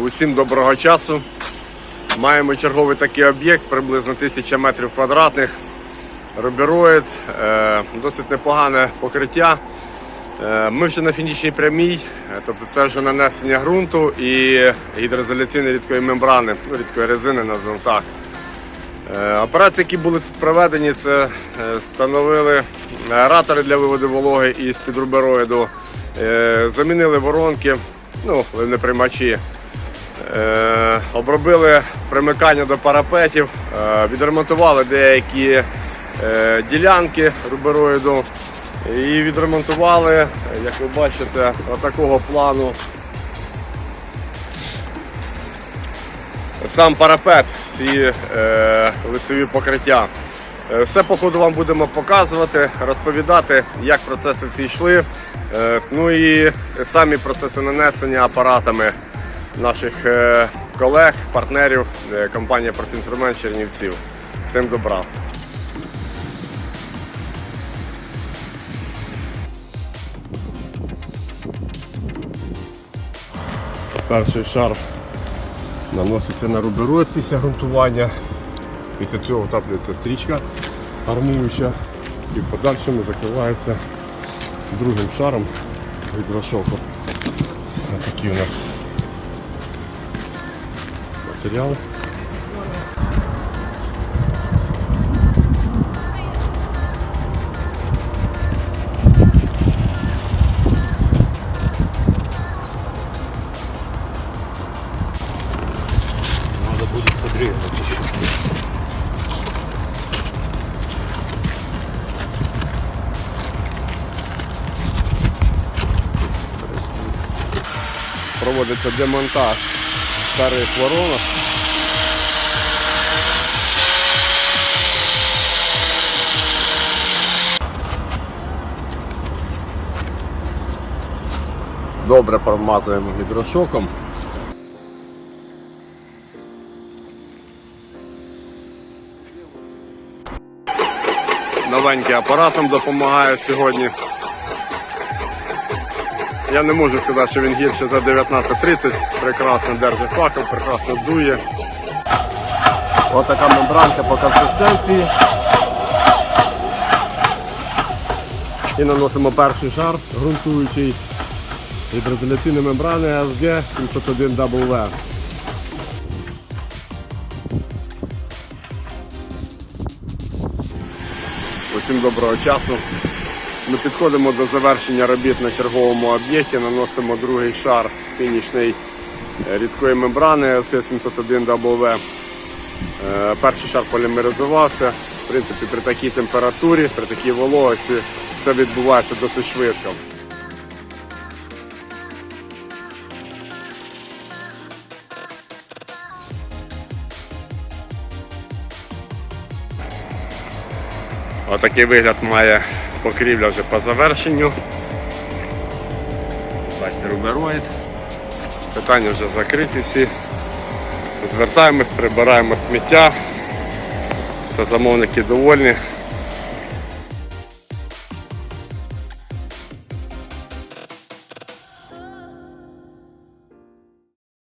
Усім доброго часу. Маємо черговий такий об'єкт, приблизно 1000 метрів квадратних. Рубероїд, е, досить непогане покриття. Е, Ми вже на фінішній прямій, е, тобто це вже нанесення ґрунту і гідроізоляційної рідкої мембрани, ну, рідкої резини, назвемо так. Операції, які були тут проведені, це встановили аератори для виводу вологи із під рубероїду, замінили воронки, ну, ливнеприймачі, е, обробили примикання до парапетів, е, відремонтували деякі е, ділянки рубероїду і відремонтували, е, як ви бачите, отакого плану сам парапет, всі е, лисові покриття. Е, Все по ходу вам будемо показувати, розповідати, як процеси всі йшли. Е, ну і самі процеси нанесення апаратами наших е, колег, партнерів, е, компанія «Профінструмент» Чернівців. Всім добра. Перший шар наноситься на рубероїд після ґрунтування. Після цього втаплюється стрічка армуюча і в подальшому закривається другим шаром гідрошоку. Ось Такий у нас материал. Проводится демонтаж старих воронок. Добре промазуємо гідрошоком. Новенький апарат нам допомагає сьогодні. Я не можу сказати, що він гірше за 19.30. Прекрасно держить факел, прекрасно дує. Ось така мембранка по консистенції. І наносимо перший шар ґрунтуючий гідроізоляційної мембрани SG 701W. Усім доброго часу. Ми підходимо до завершення робіт на черговому об'єкті, наносимо другий шар фінішний е, рідкої мембрани СС701W. Е, Перший шар полімеризувався. В принципі, при такій температурі, при такій вологості все відбувається досить швидко. Отакий вигляд має покрівля вже по завершенню. Бачите, рубероїд. Питання вже закриті всі. Звертаємось, прибираємо сміття. Все замовники довольні.